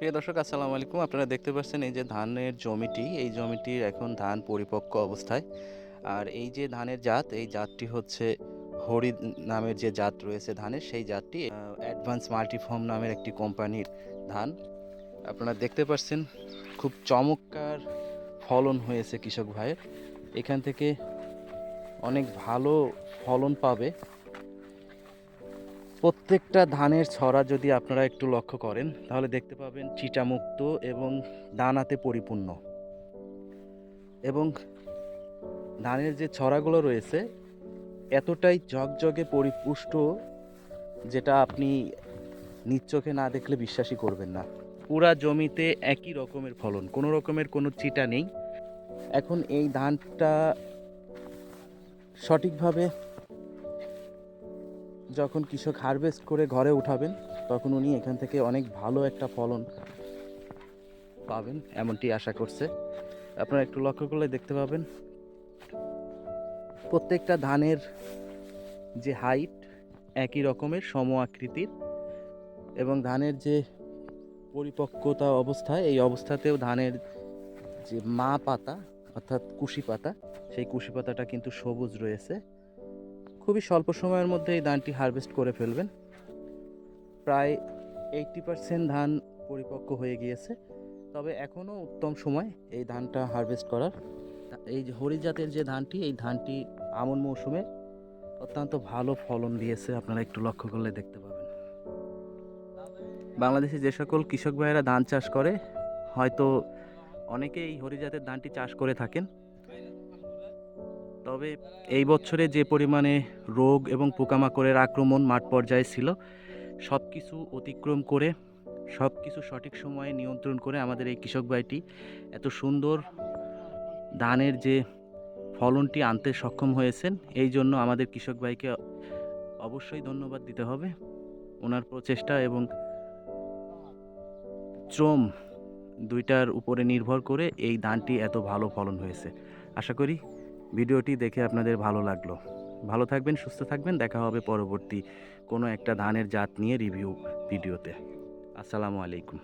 প্রিয় দর্শক, আসসালামু আলাইকুম। আপনারা দেখতে পাচ্ছেন এই যে ধানের জমিটি, এই জমিটির এখন ধান পরিপক্ক অবস্থায়। আর এই যে ধানের জাত, এই জাতটি হচ্ছে হরি নামের যে জাত রয়েছে ধানের, সেই জাতটি অ্যাডভান্স মাল্টিফর্ম নামের একটি কোম্পানির ধান। আপনারা দেখতে পাচ্ছেন খুব চমৎকার ফলন হয়েছে কৃষক ভাইয়ের। এখান থেকে অনেক ভালো ফলন পাবে। প্রত্যেকটা ধানের ছড়া যদি আপনারা একটু লক্ষ্য করেন, তাহলে দেখতে পাবেন চিটামুক্ত এবং দানাতে পরিপূর্ণ। এবং ধানের যে ছড়াগুলো রয়েছে, এতটাই জগজগে পরিপুষ্ট যেটা আপনি নিজ চোখে না দেখলে বিশ্বাসই করবেন না। পুরা জমিতে একই রকমের ফলন, কোনো রকমের কোনো চিটা নেই। এখন এই ধানটা সঠিকভাবে যখন কৃষক হারভেস্ট করে ঘরে উঠাবেন, তখন উনি এখান থেকে অনেক ভালো একটা ফলন পাবেন, এমনটি আশা করছে। আপনারা একটু লক্ষ্য করলে দেখতে পাবেন, প্রত্যেকটা ধানের যে হাইট একই রকমের সম আকৃতির এবং ধানের যে পরিপক্কতা অবস্থায় এই অবস্থাতেও ধানের যে মা পাতা, অর্থাৎ কুশি পাতা, সেই কুশি পাতাটা কিন্তু সবুজ রয়েছে। খুবই স্বল্প সময়ের মধ্যে এই ধানটি হারভেস্ট করে ফেলবেন। প্রায় এইটটি পার্সেন্ট ধান পরিপক্ক হয়ে গিয়েছে। তবে এখনও উত্তম সময় এই ধানটা হারভেস্ট করার। এই যে হরি জাতের যে ধানটি, এই ধানটি আমন মৌসুমে অত্যন্ত ভালো ফলন দিয়েছে, আপনারা একটু লক্ষ্য করলে দেখতে পাবেন। বাংলাদেশে যে সকল কৃষক ভাইয়েরা ধান চাষ করে, হয়তো অনেকেই এই হরি ধানটি চাষ করে থাকেন। তবে এই বছরে যে পরিমাণে রোগ এবং পোকামাকড়ের আক্রমণ মাঠ পর্যায়ে ছিল সব কিছু অতিক্রম করে সব কিছু সঠিক সময়ে নিয়ন্ত্রণ করে আমাদের এই কৃষক ভাইটি এত সুন্দর ধানের যে ফলনটি আনতে সক্ষম হয়েছেন, এই জন্য আমাদের কৃষক ভাইকে অবশ্যই ধন্যবাদ দিতে হবে। ওনার প্রচেষ্টা এবং শ্রম দুইটার উপরে নির্ভর করে এই ধানটি এত ভালো ফলন হয়েছে। আশা করি ভিডিওটি দেখে আপনাদের ভালো লাগল। ভালো থাকবেন, সুস্থ থাকবেন। দেখা হবে পরবর্তী কোনো একটা ধানের জাত নিয়ে রিভিউ ভিডিওতে। আসসালামু আলাইকুম।